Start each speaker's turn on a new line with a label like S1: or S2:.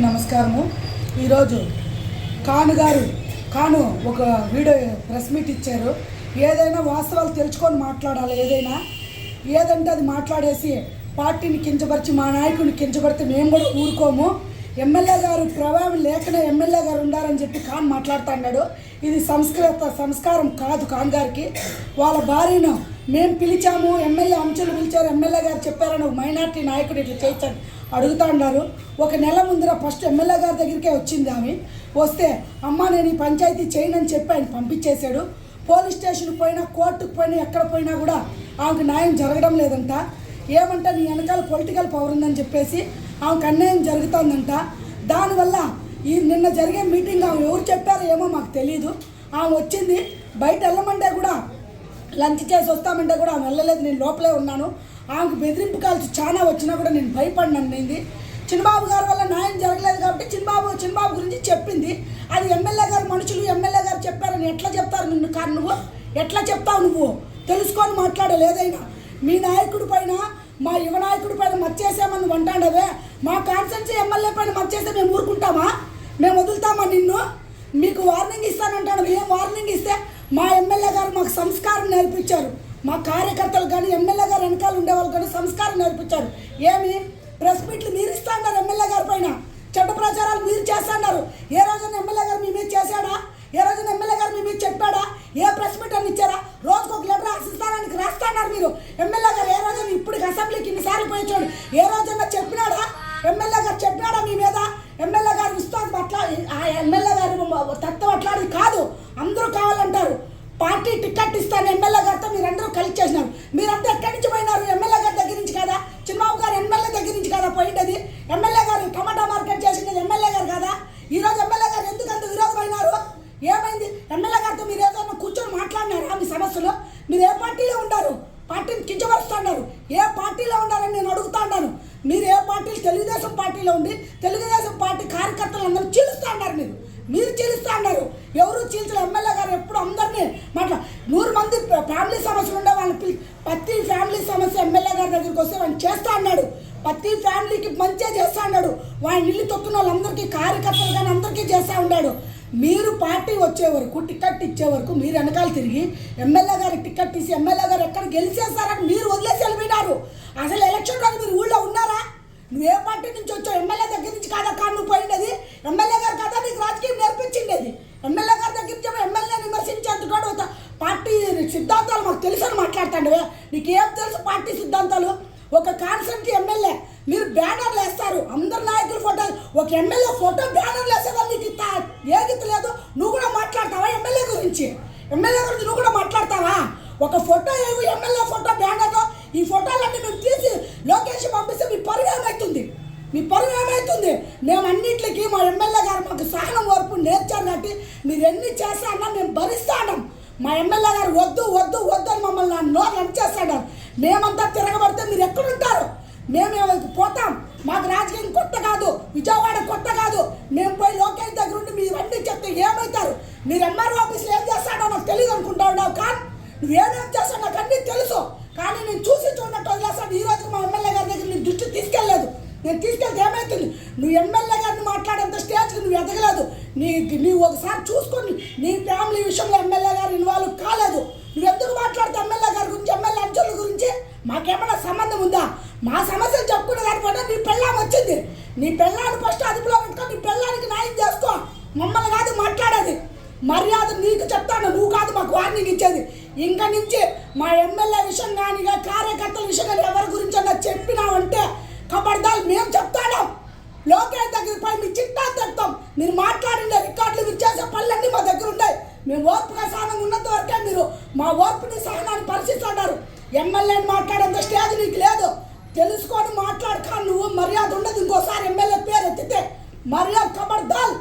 S1: అందరికీ నమస్కారము. ఈరోజు కాను గారు కాను ఒక వీడియో ప్రెస్ మీట్ ఇచ్చారు. ఏదైనా వాస్తవాలు తెలుసుకొని మాట్లాడాలి ఏదైనా. ఏదంటే అది మాట్లాడేసి పార్టీని కించపరిచి మా నాయకుడిని కించపడితే మేము కూడా ఊరుకోము. ఎమ్మెల్యే గారు ప్రభావం లేకనే ఎమ్మెల్యే గారు ఉండారని చెప్పి ఖాన్ మాట్లాడుతున్నాడు ఇది సంస్కృత సంస్కారం కాదు ఖాన్ గారికి. వాళ్ళ భార్యను మేము పిలిచాము ఎమ్మెల్యే అంశాలు పిలిచారు ఎమ్మెల్యే గారు చెప్పారని ఒక మైనార్టీ నాయకుడు ఇట్లా చేయించారు అడుగుతా ఉన్నారు ఒక నెల ముందర ఫస్ట్ ఎమ్మెల్యే గారి దగ్గరికే వచ్చింది ఆమె. వస్తే అమ్మ నేను ఈ పంచాయతీ చేయనని చెప్పి ఆయన పంపించేశాడు. పోలీస్ స్టేషన్ పోయినా కోర్టుకు పోయినా ఎక్కడ పోయినా కూడా ఆమెకు న్యాయం జరగడం లేదంట. ఏమంటే నీ వెనకాల పొలిటికల్ పవర్ ఉందని చెప్పేసి ఆమెకు అన్యాయం జరుగుతుందంట. దానివల్ల ఈ నిన్న జరిగే మీటింగ్ ఆమె ఎవరు చెప్పారో ఏమో మాకు తెలియదు ఆమె వచ్చింది బయట వెళ్ళమంటే కూడా లంచ్ చేసి వస్తామంటే కూడా ఆమె వెళ్ళలేదు నేను లోపలే ఉన్నాను. ఆమెకు బెదిరింపు కాల్చి చాలా వచ్చినా కూడా నేను భయపడినది చిన్నబాబు గారి వల్ల న్యాయం జరగలేదు కాబట్టి చిన్నబాబు చిన్నబాబు గురించి చెప్పింది. అది ఎమ్మెల్యే గారు మనుషులు ఎమ్మెల్యే గారు చెప్పారని ఎట్లా చెప్తారు నిన్ను కాదు నువ్వు? ఎట్లా చెప్తావు నువ్వు? తెలుసుకొని మాట్లాడలేదైనా మీ నాయకుడి పైన మా యువ నాయకుడి పైన మచ్చేసామని వంటాడవే. మా కాన్సెన్సీ ఎమ్మెల్యే పైన మచ్చేస్తే మేము ఊరుకుంటామా? మేము వదులుతామా నిన్ను? మీకు వార్నింగ్ ఇస్తానంటాను. ఏం వార్నింగ్ ఇస్తే మా ఎమ్మెల్యే గారు మాకు సంస్కారం నేర్పించారు. మా కార్యకర్తలు కానీ ఎమ్మెల్యే గారు వెనకాల ఉండే వాళ్ళు కానీ సంస్కారం నేర్పించారు. ఏమి? ప్రెస్ మీట్లు మీరు ఇస్తా అన్నారు ఎమ్మెల్యే గారి పైన. చెడ్డ ప్రచారాలు మీరు చేస్తున్నారు ఏ రోజున ఎమ్మెల్యే గారు మీ మీద చేశాడా? ఏ రోజున ఎమ్మెల్యే గారు మీ మీద చెప్పాడా? ఏ ప్రెస్ మీట్ అని ఇచ్చారా? రోజుకు ఒక లెటర్ రాసిస్తానికి రాస్తాన్నారు మీరు. ఎమ్మెల్యే గారు ఏ రోజున ఇప్పుడు అసెంబ్లీకి ఇన్నిసార్లు పోయి చూడు ఏ రోజున చెప్పినాడా? ఎమ్మెల్యే గారు చెప్పినాడా మీ మీద? ఎమ్మెల్యే గారు ఇస్తాను అట్లా ఆ ఎమ్మెల్యే గారు తత్వం అట్లాంటిది కాదు. అందరూ కావాలంటారు. పార్టీ టికెట్ ఇస్తాను ఎమ్మెల్యే గారితో మీరందరూ కలిసి చేసినారు. మీరంతా ఎక్కడి నుంచి పోయినారు? ఎమ్మెల్యే గారి దగ్గర నుంచి కదా? చిన్నబాబు గారు ఎమ్మెల్యే దగ్గర నుంచి కదా పోయింటది ఎమ్మెల్యే గారు టమాటా మార్కెట్ చేసింది ఎమ్మెల్యే గారు కదా? ఈరోజు ఎమ్మెల్యే గారు ఎందుకు అంత విరోధమైనారు? ఏమైంది? ఎమ్మెల్యే గారితో మీరు ఏదైనా కూర్చొని మాట్లాడినారా మీ సమస్యలో? మీరు ఏ పార్టీలో ఉండారు పార్టీని కించపరుస్తున్నారు. ఏ పార్టీలో ఉన్నారని నేను అడుగుతా ఉన్నాను. మీరు ఏ పార్టీ? తెలుగుదేశం పార్టీలో ఉండి తెలుగుదేశం పార్టీ కార్యకర్తలు అందరూ చీలుస్తా ఉన్నారు మీరు. మీరు చీలుస్తా ఉన్నారు. ఎవరు చీల్చలే ఎమ్మెల్యే గారు ఎప్పుడు అందరినీ మాట్లా నూరు మంది ఫ్యామిలీ సమస్యలు ఉండే వాళ్ళని పిలి ప్రతి ఫ్యామిలీ సమస్య ఎమ్మెల్యే గారి దగ్గరికి వస్తే వాళ్ళు చేస్తా అన్నాడు. ప్రతి ఫ్యామిలీకి మంచిగా చేస్తా అన్నాడు. వాళ్ళ ఇల్లు తొక్కిన వాళ్ళందరికీ కార్యకర్తలు కానీ అందరికీ చేస్తూ ఉన్నాడు. మీరు పార్టీ వచ్చే వరకు టికెట్ ఇచ్చే వరకు మీరు వెనకాల తిరిగి ఎమ్మెల్యే గారి టికెట్ తీసి ఎమ్మెల్యే గారు ఎక్కడ గెలిచేస్తారని మీరు వదిలేసి వెళ్ళిపోయినారు. అసలు ఎలక్షన్ రోజు మీరు ఊళ్ళో ఉన్నారా? నువ్వు ఏ పార్టీ నుంచి వచ్చావు? ఎమ్మెల్యే దగ్గర నుంచి కాదా? కాను నువ్వు పోయినది ఎమ్మెల్యే గారు కదా నీకు రాజకీయం నేర్పించిండేది ఎమ్మెల్యే గారి దగ్గర నుంచి ఎమ్మెల్యే విమర్శించేందుకు కూడా ఒక పార్టీ సిద్ధాంతాలు మాకు తెలుసు అని మాట్లాడుతాండవే ఏం తెలుసు పార్టీ సిద్ధాంతాలు? ఒక కాన్సెంట్ ఎమ్మెల్యే మీరు బ్యానర్లు వేస్తారు అందరు నాయకుల ఫోటో ఒక ఎమ్మెల్యే ఫోటో బ్యానర్లు వేసేవాళ్ళు నీకు ఏది ఏగిత లేదు? నువ్వు కూడా మాట్లాడతావా ఎమ్మెల్యే గురించి? ఎమ్మెల్యే గురించి నువ్వు కూడా మాట్లాడతావా? ఒక ఫోటో ఏవి ఎమ్మెల్యే ఫోటో బ్యానర్ ఈ ఫోటోలన్నీ మేము తీసి లోకేష్ పంపిస్తే మీ పరుగు ఏమవుతుంది మీ పరుగు ఏమవుతుంది మేము అన్నింటికి మా ఎమ్మెల్యే గారు మాకు సహనం వరకు నేర్చారు కాబట్టి మీరు ఎన్ని చేస్తానో మేము భరిస్తాను మా ఎమ్మెల్యే గారు వద్దు వద్దు వద్దు అని మమ్మల్ని నా నోరు అంచేస్తాడు మేమంతా తిరగబడితే మీరు ఎక్కడుంటారు? మేము పోతాం? మాకు రాజకీయం కొత్త కాదు విజయవాడ కొత్త కాదు. మేము పోయి లోకేష్ దగ్గర ఉండి మీరు అన్నీ చెప్తే ఏమవుతారు? మీరు ఎంఆర్ఓ ఆఫీస్లో ఏం చేస్తాడో నాకు తెలియదు అనుకుంటా ఉన్నావు కానీ నువ్వేమేం చేస్తావు నాకు అన్నీ తెలుసు. కానీ నేను చూసి చూడటం వదిలేస్తాను. ఈ రోజు మా ఎమ్మెల్యే గారి దగ్గర నేను దృష్టి తీసుకెళ్ళలేదు. నేను తీసుకెళ్తే ఏమవుతుంది? నువ్వు ఎమ్మెల్యే గారిని మాట్లాడేంత స్టేజ్కి నువ్వు ఎదగలేదు నీ నీవు ఒకసారి చూసుకొని నీ ఫ్యామిలీ విషయంలో ఎమ్మెల్యే గారు ఇన్వాల్వ్ కాలేదు. నువ్వు ఎందుకు ఎమ్మెల్యే గారి గురించి ఎమ్మెల్యే అంచుల గురించి? మాకేమైనా సంబంధం ఉందా? మా సమస్యలు చెప్పుకునే దానిపైన నీ పెళ్ళాం వచ్చింది. నీ పెళ్ళాన్ని ఫస్ట్ అదుపులో పెట్టుకో నీ పెళ్ళానికి న్యాయం చేసుకో. మమ్మల్ని కాదు మాట్లాడేది. మర్యాద నీకు చెప్తాను నువ్వు కాదు మాకు వార్నింగ్ ఇచ్చేది. ఇంకా నుంచి మా ఎమ్మెల్యే విషయం కానీ కార్యకర్తల విషయం కానీ ఎవరి గురించి అన్నా చెప్పినావంటే కబడ్దాలు మేము చెప్తాను. లోకేష్ దగ్గర పై మీ మీరు మాట్లాడిన రికార్డులు మీరు చేసే పనులన్నీ మా దగ్గర ఉన్నాయి మేము ఓర్పుగా సహనం ఉన్నంత వరకే మీరు మా ఓర్పుని సహనాన్ని పరిశీలిస్తున్నారు ఎమ్మెల్యేని మాట్లాడేంత స్టేజ్ నీకు లేదు. తెలుసుకొని మాట్లాడక నువ్వు మర్యాద ఉండదు. ఇంకోసారి ఎమ్మెల్యే పేరు ఎత్తితే మర్యాద కబడ్దాల్